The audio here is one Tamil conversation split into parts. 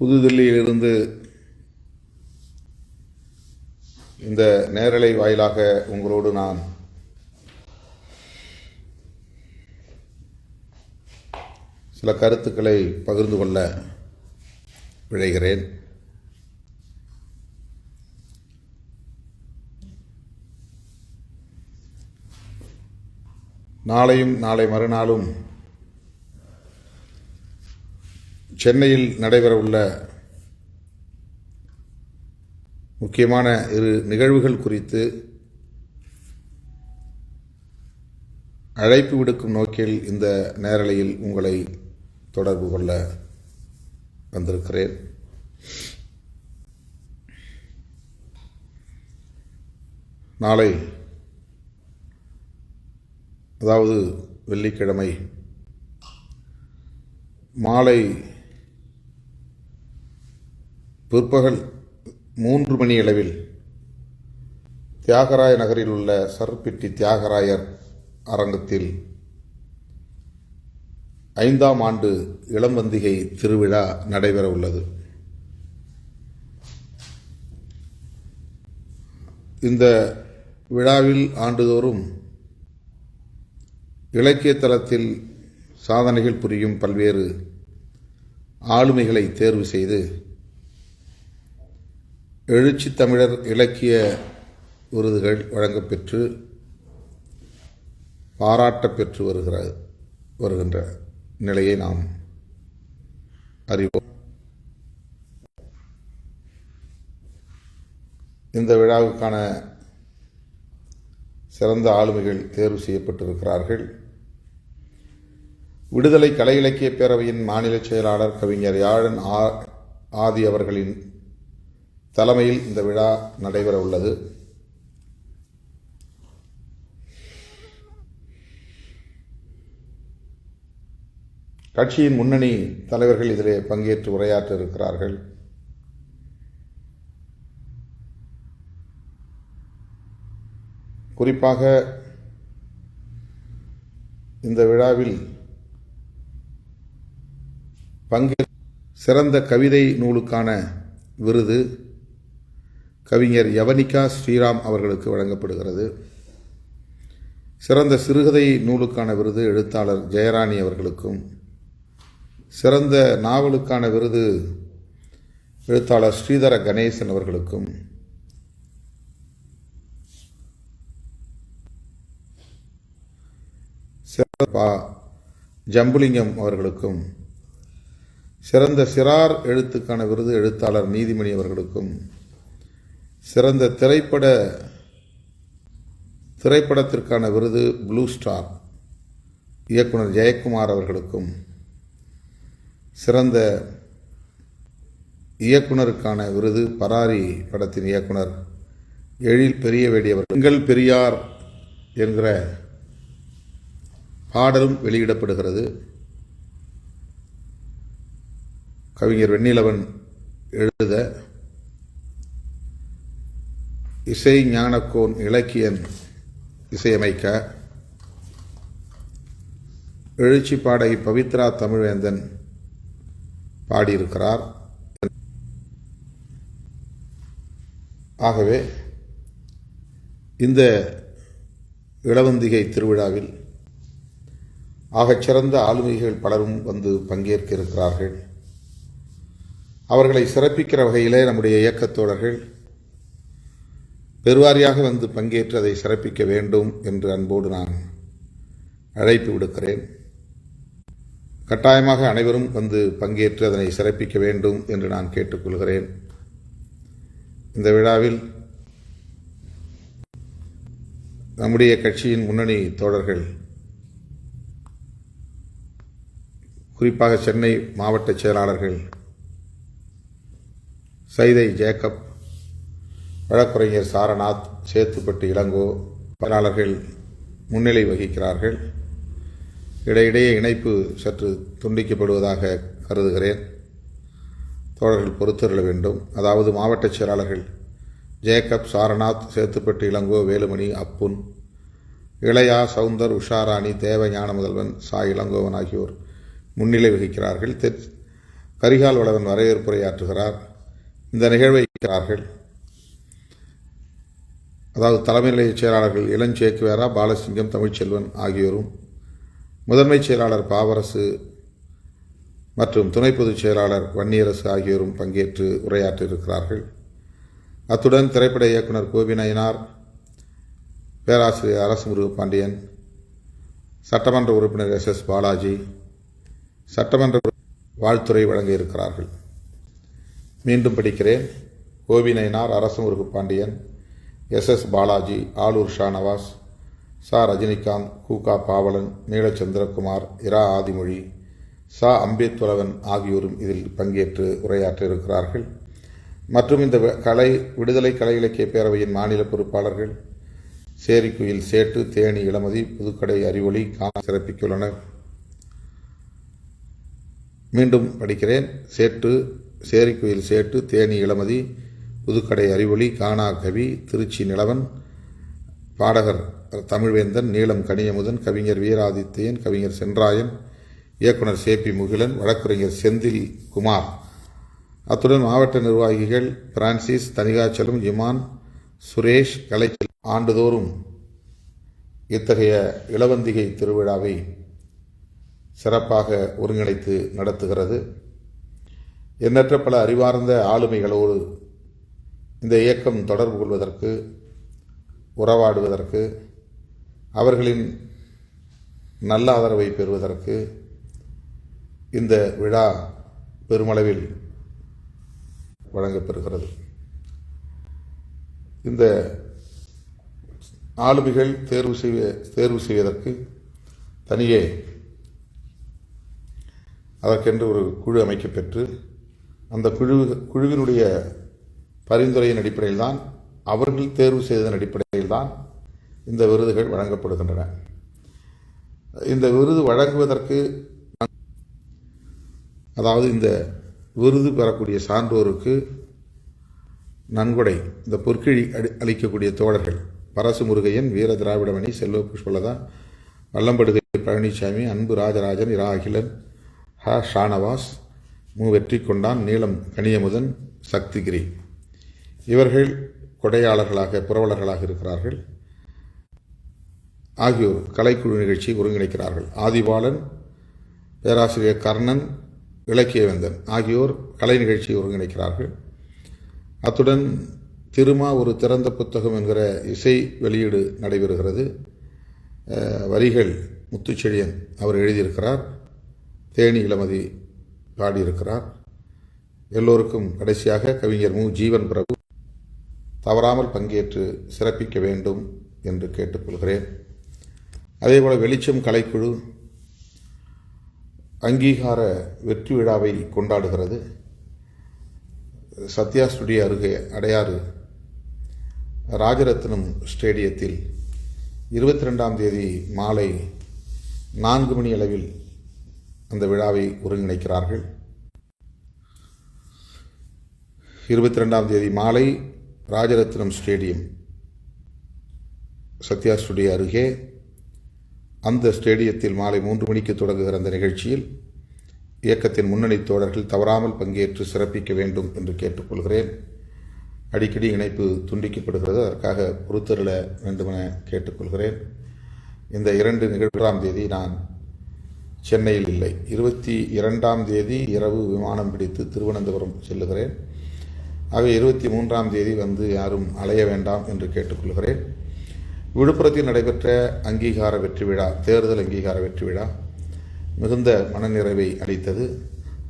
புதுதில்லியிலிருந்து இந்த நேரலை வாயிலாக உங்களோடு நான் சில கருத்துக்களை பகிர்ந்து கொள்ள விழைகிறேன். நாளையும் நாளை மறுநாளும் சென்னையில் நடைபெறவுள்ள முக்கியமான இரு நிகழ்வுகள் குறித்து அழைப்பு விடுக்கும் நோக்கில் இந்த நேரலையில் உங்களை தொடர்பு கொள்ள வந்திருக்கிறேன். நாளை அதாவது வெள்ளிக்கிழமை மாலை பிற்பகல் மூன்று மணி அளவில் தியாகராய நகரில் உள்ள சர்பிட்டி தியாகராயர் அரங்கத்தில் ஐந்தாம் ஆண்டு இளம்பந்திகை திருவிழா நடைபெற உள்ளது. இந்த விழாவில் ஆண்டுதோறும் இலக்கிய தளத்தில் சாதனைகள் புரியும் பல்வேறு ஆளுமைகளை தேர்வு செய்து எழுச்சி தமிழர் இலக்கிய விருதுகள் வழங்கப்பெற்று பாராட்ட பெற்று வருகிற வருகின்ற நிலையை நாம் அறிவோம். இந்த விழாவுக்கான சிறந்த ஆளுமைகள் தேர்வு செய்யப்பட்டிருக்கிறார்கள். விடுதலை கலை இலக்கிய பேரவையின் மாநில செயலாளர் கவிஞர் யாழன் ஆ- ஆதி அவர்களின் தலைமையில் இந்த விழா நடைபெற உள்ளது. கட்சியின் முன்னணி தலைவர்கள் இதிலே பங்கேற்று உரையாற்ற இருக்கிறார்கள் குறிப்பாக இந்த விழாவில் பங்கே சிறந்த கவிதை நூலுக்கான விருது கவிஞர் யவனிகா ஸ்ரீராம் அவர்களுக்கு வழங்கப்படுகிறது. சிறந்த சிறுகதை நூலுக்கான விருது எழுத்தாளர் ஜெயராணி அவர்களுக்கும். சிறந்த நாவலுக்கான விருது எழுத்தாளர் ஸ்ரீதர கணேசன் அவர்களுக்கும். சிறந்த பா ஜம்புலிங்கம் அவர்களுக்கும். சிறந்த சிறார் எழுத்துக்கான விருது எழுத்தாளர் நீதிமணி அவர்களுக்கும். சிறந்த திரைப்பட திரைப்படத்திற்கான விருது ப்ளூ ஸ்டார் இயக்குனர் ஜெயக்குமார் அவர்களுக்கும் சிறந்த இயக்குனருக்கான விருது பராரி படத்தின் இயக்குனர் எழில் பெரிய வேடியவர் எங்கள் பெரியார் என்கிற பாடலும் வெளியிடப்படுகிறது. கவிஞர் வெண்ணிலவன் எழுத இசை ஞானக்கோன் இலக்கியன் இசையமைக்க எழுச்சி பாடகி பவித்ரா தமிழ்வேந்தன் பாடியிருக்கிறார். ஆகவே இந்த இளவந்திகை திருவிழாவில் ஆகச்சிறந்த ஆளுமைகள் பலரும் வந்து பங்கேற்க இருக்கிறார்கள் அவர்களை சிறப்பிக்கிற வகையிலே நம்முடைய இயக்கத்தோழர்கள் பெருவாரியாக வந்து பங்கேற்று அதை சிறப்பிக்க வேண்டும் என்று அன்போடு நான் அழைப்பு விடுக்கிறேன். கட்டாயமாக அனைவரும் வந்து பங்கேற்று அதனை சிறப்பிக்க வேண்டும் என்று நான் கேட்டுக்கொள்கிறேன். இந்த விழாவில் நம்முடைய கட்சியின் முன்னணி தோழர்கள் குறிப்பாக சென்னை மாவட்ட செயலாளர்கள் சைதை ஜேக்கப் வழக்குரைஞர் சாரநாத் சேத்துப்பட்டு இளங்கோ பயிலாளர்கள் முன்னிலை வகிக்கிறார்கள். இடையிடையே இணைப்பு சற்று துண்டிக்கப்படுவதாக கருதுகிறேன். தோழர்கள் பொறுத்திருள வேண்டும். அதாவது மாவட்ட செயலாளர்கள் ஜேக்கப் சாரநாத் சேத்துப்பட்டு இளங்கோ வேலுமணி அப்புன் இளையா சவுந்தர் உஷாராணி தேவஞான முதல்வன் சா இளங்கோவன் ஆகியோர் முன்னிலை வகிக்கிறார்கள். தெற் கரிகால் வளவன் வரவேற்புரையாற்றுகிறார். இந்த நிகழ்வை இருக்கிறார்கள் அதாவது தலைமை நிலைய செயலாளர்கள் இளஞ்சேக்குவேரா பாலசிங்கம் தமிழ்ச்செல்வன் ஆகியோரும் முதன்மைச் செயலாளர் பாவரசு மற்றும் துணை பொதுச் செயலாளர் வன்னியரசு ஆகியோரும் பங்கேற்று உரையாற்றியிருக்கிறார்கள். அத்துடன் திரைப்பட இயக்குனர் கோபிநயினார் பேராசிரியர் அரசு முருகபாண்டியன் சட்டமன்ற உறுப்பினர் எஸ் எஸ் பாலாஜி சட்டமன்ற வாழ்த்துறை வழங்க இருக்கிறார்கள் மீண்டும் படிக்கிறேன். கோபிநயினார் அரசு முருகபாண்டியன் எஸ் எஸ் பாலாஜி ஆலூர் ஷா நவாஸ் சா ரஜினிகாந்த் கூகா பாவலன் நீலச்சந்திரகுமார் இரா ஆதிமொழி சா அம்பேத்வரவன் ஆகியோரும் இதில் பங்கேற்று உரையாற்ற இருக்கிறார்கள் மற்றும் இந்த கலை விடுதலை கலை இலக்கிய பேரவையின் மாநில பொறுப்பாளர்கள் சேரிக்குயில் சேட்டு தேனி இளமதி புதுக்கடை அறிவொளி காண சிறப்பித்துள்ளனர் மீண்டும் படிக்கிறேன். சேட்டு சேரிக்குயில் சேட்டு தேனி இளமதி புதுக்கடை அறிவொளி கானா கவி திருச்சி நிலவன் பாடகர் தமிழ்வேந்தன் நீலம் கனியமுதன் கவிஞர் வீராதித்யன் கவிஞர் சென்றாயன் இயக்குனர் சேபி முகிலன் வழக்குரைஞர் செந்தில் குமார். அத்துடன் மாவட்ட நிர்வாகிகள் பிரான்சிஸ் தனிகாச்சலம் இமான் சுரேஷ் கலைச்சல் ஆண்டுதோறும் இத்தகைய இளவந்திகை திருவிழாவை சிறப்பாக ஒருங்கிணைத்து நடத்துகிறது. எண்ணற்ற பல அறிவார்ந்த ஆளுமைகளோடு இந்த இயக்கம் தொடர்பு கொள்வதற்கு உறவாடுவதற்கு அவர்களின் நல்ல ஆதரவை பெறுவதற்கு இந்த விழா பெருமளவில் வழங்கப்பெறுகிறது இந்த ஆளுமைகள் தேர்வு செய்ய தேர்வு செய்வதற்கு தனியே அதற்கென்று ஒரு குழு அமைக்கப்பெற்று அந்த குழு குழுவினுடைய பரிந்துரையின் அடிப்படையில் தான் அவர்கள் தேர்வு செய்ததன் அடிப்படையில் தான் இந்த விருதுகள் வழங்கப்படுகின்றன. இந்த விருது வழங்குவதற்கு அதாவது இந்த விருது பெறக்கூடிய சான்றோருக்கு நன்கொடை இந்த பொற்கிழி அடி அளிக்கக்கூடிய தோழர்கள் பரசு முருகையன் வீர திராவிடமணி செல்வ புஷ்பலதா வல்லம்படுகை பழனிசாமி அன்பு ராஜராஜன் இரா அகிலன் ஹ. ஷானவாஸ் மு. வெற்றி கொண்டான் நீலம் கனியமுதன் சக்திகிரி. இவர்கள் கொடையாளர்களாக புரவலர்களாக இருக்கிறார்கள். ஆகியோர் கலைக்குழு நிகழ்ச்சி ஒருங்கிணைக்கிறார்கள். ஆதிபாலன் பேராசிரியர் கர்ணன் இலக்கியவேந்தன் ஆகியோர் கலை நிகழ்ச்சியை ஒருங்கிணைக்கிறார்கள். அத்துடன் திருமா ஒரு திறந்த புத்தகம் என்கிற இசை வெளியீடு நடைபெறுகிறது. வரிகள் முத்துச்செழியன் அவர் எழுதியிருக்கிறார். தேனி இளமதி பாடியிருக்கிறார். எல்லோருக்கும் கடைசியாக கவிஞர் மு. ஜீவன் பிரபு தவறாமல் பங்கேற்று சிறப்பிக்க வேண்டும் என்று கேட்டுக்கொள்கிறேன். அதேபோல் வெளிச்சம் கலைக்குழு அங்கீகார வெற்றி விழாவை கொண்டாடுகிறது. சத்யா ஸ்டுடியோ அருகே அடையாறு ராஜரத்னம் ஸ்டேடியத்தில் இருபத்தி ரெண்டாம் தேதி மாலை நான்கு மணி அளவில் அந்த விழாவை ஒருங்கிணைக்கிறார்கள். இருபத்தி ரெண்டாம் தேதி மாலை ராஜரத்னம் ஸ்டேடியம் சத்யா ஸ்டுடியோ அருகே அந்த ஸ்டேடியத்தில் மாலை மூன்று மணிக்கு தொடங்குகிற அந்த நிகழ்ச்சியில் இயக்கத்தின் முன்னணி தோழர்கள் தவறாமல் பங்கேற்று சிறப்பிக்க வேண்டும் என்று கேட்டுக்கொள்கிறேன். அடிக்கடி இணைப்பு துண்டிக்கப்படுகிறது அதற்காக பொறுத்தருள வேண்டுமென கேட்டுக்கொள்கிறேன். இந்த இரண்டு நிகழ்வாம் தேதி நான் சென்னையில் இல்லை. இருபத்தி இரண்டாம் தேதி இரவு விமானம் பிடித்து திருவனந்தபுரம் செல்லுகிறேன். ஆகவே இருபத்தி மூன்றாம் தேதி வந்து யாரும் அலைய வேண்டாம் என்று கேட்டுக்கொள்கிறேன். விழுப்புரத்தில் நடைபெற்ற அங்கீகார வெற்றி விழா தேர்தல் அங்கீகார வெற்றி விழா மிகுந்த மனநிறைவை அளித்தது.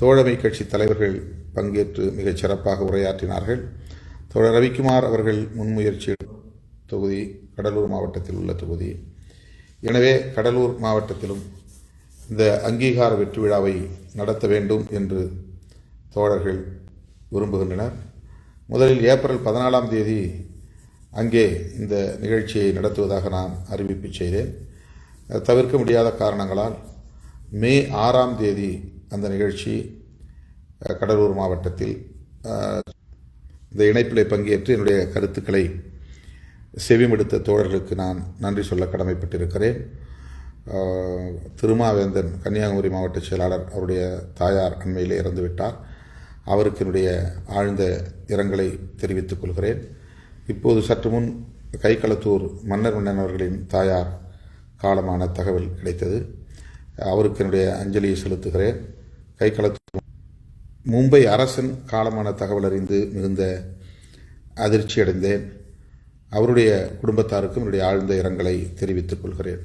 தோழமை கட்சி தலைவர்கள் பங்கேற்று மிகச் சிறப்பாக உரையாற்றினார்கள். தோழர் ரவிக்குமார் அவர்கள் முன்முயற்சி தொகுதி கடலூர் மாவட்டத்தில் உள்ள தொகுதி. எனவே கடலூர் மாவட்டத்திலும் இந்த அங்கீகார வெற்றி விழாவை நடத்த வேண்டும் என்று தோழர்கள் விரும்புகின்றனர். முதலில் ஏப்ரல் பதினாலாம் தேதி அங்கே இந்த நிகழ்ச்சியை நடத்துவதாக நான் அறிவிப்பு செய்தேன். தவிர்க்க முடியாத காரணங்களால் மே ஆறாம் தேதி அந்த நிகழ்ச்சி கடலூர் மாவட்டத்தில் இந்த இணைப்பிலே பங்கேற்று என்னுடைய கருத்துக்களை செவிமடுத்த தோழர்களுக்கு நான் நன்றி சொல்ல கடமைப்பட்டிருக்கிறேன். திருமாவேந்தன் கன்னியாகுமரி மாவட்ட செயலாளர் அவருடைய தாயார் அண்மையிலே இறந்துவிட்டார். அவருக்கு என்னுடைய ஆழ்ந்த இரங்கலை தெரிவித்துக் கொள்கிறேன். இப்போது சற்று முன் கைக்களத்தூர் மன்னர் மன்னன் அவர்களின் தாயார் காலமான தகவல் கிடைத்தது. அவருக்கு என்னுடைய அஞ்சலியை செலுத்துகிறேன். கைகளத்தூர் மும்பை அரசன் காலமான தகவல் அறிந்து மிகுந்த அதிர்ச்சி அடைந்தேன். அவருடைய குடும்பத்தாருக்கும் என்னுடைய ஆழ்ந்த இரங்கலை தெரிவித்துக் கொள்கிறேன்.